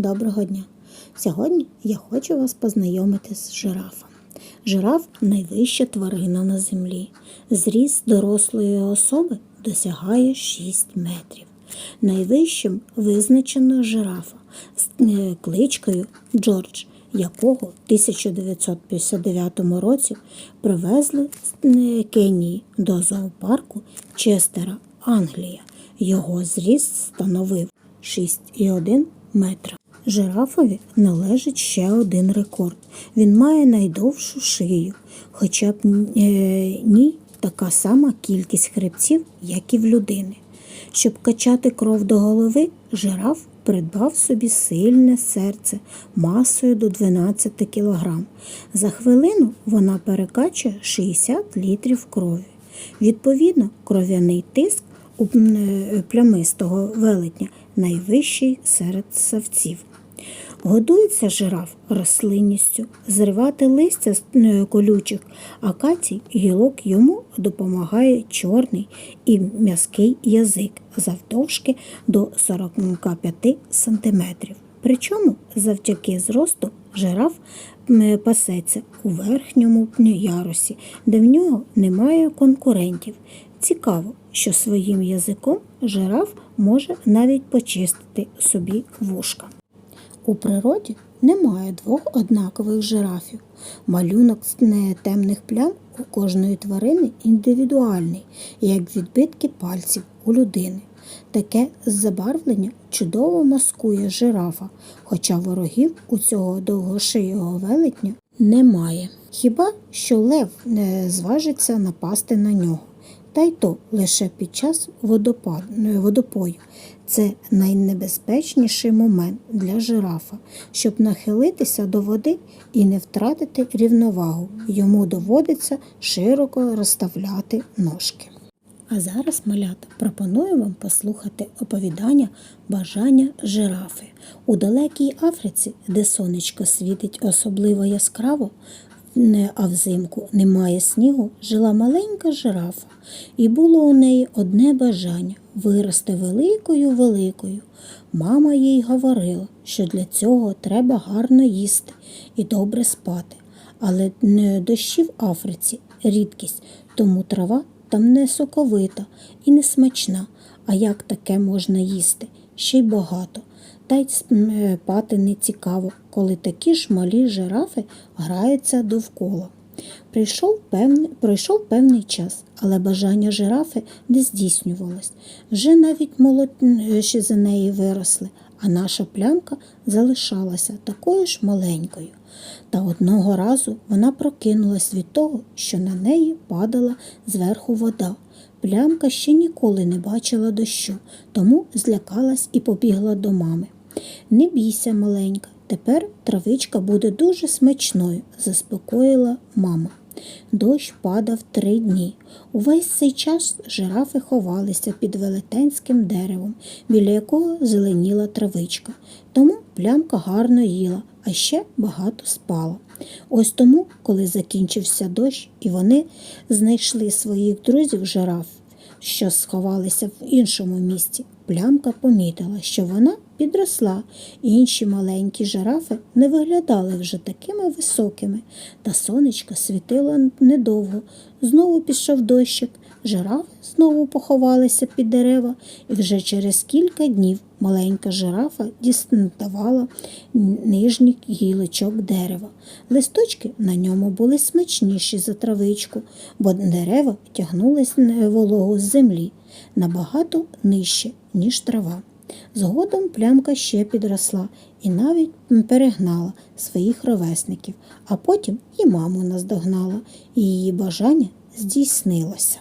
доброго дня! Сьогодні я хочу вас познайомити з жирафом. Жираф найвища тварина на землі. Зріст дорослої особи досягає 6 метрів. Найвищим визначено жирафа з е, кличкою Джордж, якого в 1959 році привезли з е, Кенії до зоопарку Честера, Англія. Його зріст становив 6,1 метра. Жирафові належить ще один рекорд. Він має найдовшу шию, хоча б е, ній така сама кількість хребців, як і в людини. Щоб качати кров до голови, жираф придбав собі сильне серце масою до 12 кг. За хвилину вона перекачує 60 літрів крові. Відповідно, кров'яний тиск у е, плямистого велетня найвищий серед савців. Годується жираф рослинністю, зривати листя з колючих акацій гілок йому допомагає чорний і м'язкий язик завдовжки до 45 см. Причому завдяки зросту жираф пасеться у верхньому ярусі, де в нього немає конкурентів. Цікаво, що своїм язиком жираф може навіть почистити собі вушка. У природі немає двох однакових жирафів. Малюнок з темних плям у кожної тварини індивідуальний, як відбитки пальців у людини. Таке забарвлення чудово маскує жирафа, хоча ворогів у цього довгошиєго велетня немає. Хіба що лев не зважиться напасти на нього. Та й то лише під час водопаду, водопою. Це найнебезпечніший момент для жирафа. Щоб нахилитися до води і не втратити рівновагу, йому доводиться широко розставляти ножки. А зараз, малята, пропоную вам послухати оповідання бажання жирафи. У далекій Африці, де сонечко світить особливо яскраво, не- а взимку немає снігу, жила маленька жирафа, і було у неї одне бажання вирости великою великою. Мама їй говорила, що для цього треба гарно їсти і добре спати. Але не дощі в Африці рідкість, тому трава там не соковита і не смачна. А як таке можна їсти? Ще й багато. Та й спати не цікаво, коли такі ж малі жирафи граються довкола. Прийшов певний, пройшов певний час, але бажання жирафи не здійснювалось. Вже навіть молодші за неї виросли, а наша плямка залишалася такою ж маленькою. Та одного разу вона прокинулась від того, що на неї падала зверху вода. Плямка ще ніколи не бачила дощу, тому злякалась і побігла до мами. Не бійся, маленька, тепер травичка буде дуже смачною, заспокоїла мама. Дощ падав три дні. Увесь цей час жирафи ховалися під велетенським деревом, біля якого зеленіла травичка. Тому плямка гарно їла, а ще багато спала. Ось тому, коли закінчився дощ, і вони знайшли своїх друзів жираф, що сховалися в іншому місці, плямка помітила, що вона підросла, інші маленькі жирафи не виглядали вже такими високими, та сонечко світило недовго. Знову пішов дощик, жирафи знову поховалися під дерева, і вже через кілька днів маленька жирафа діставала нижніх гілочок дерева. Листочки на ньому були смачніші за травичку, бо дерева тягнулись вологу з землі набагато нижче, ніж трава. Згодом плямка ще підросла і навіть перегнала своїх ровесників, а потім і маму наздогнала, і її бажання здійснилося.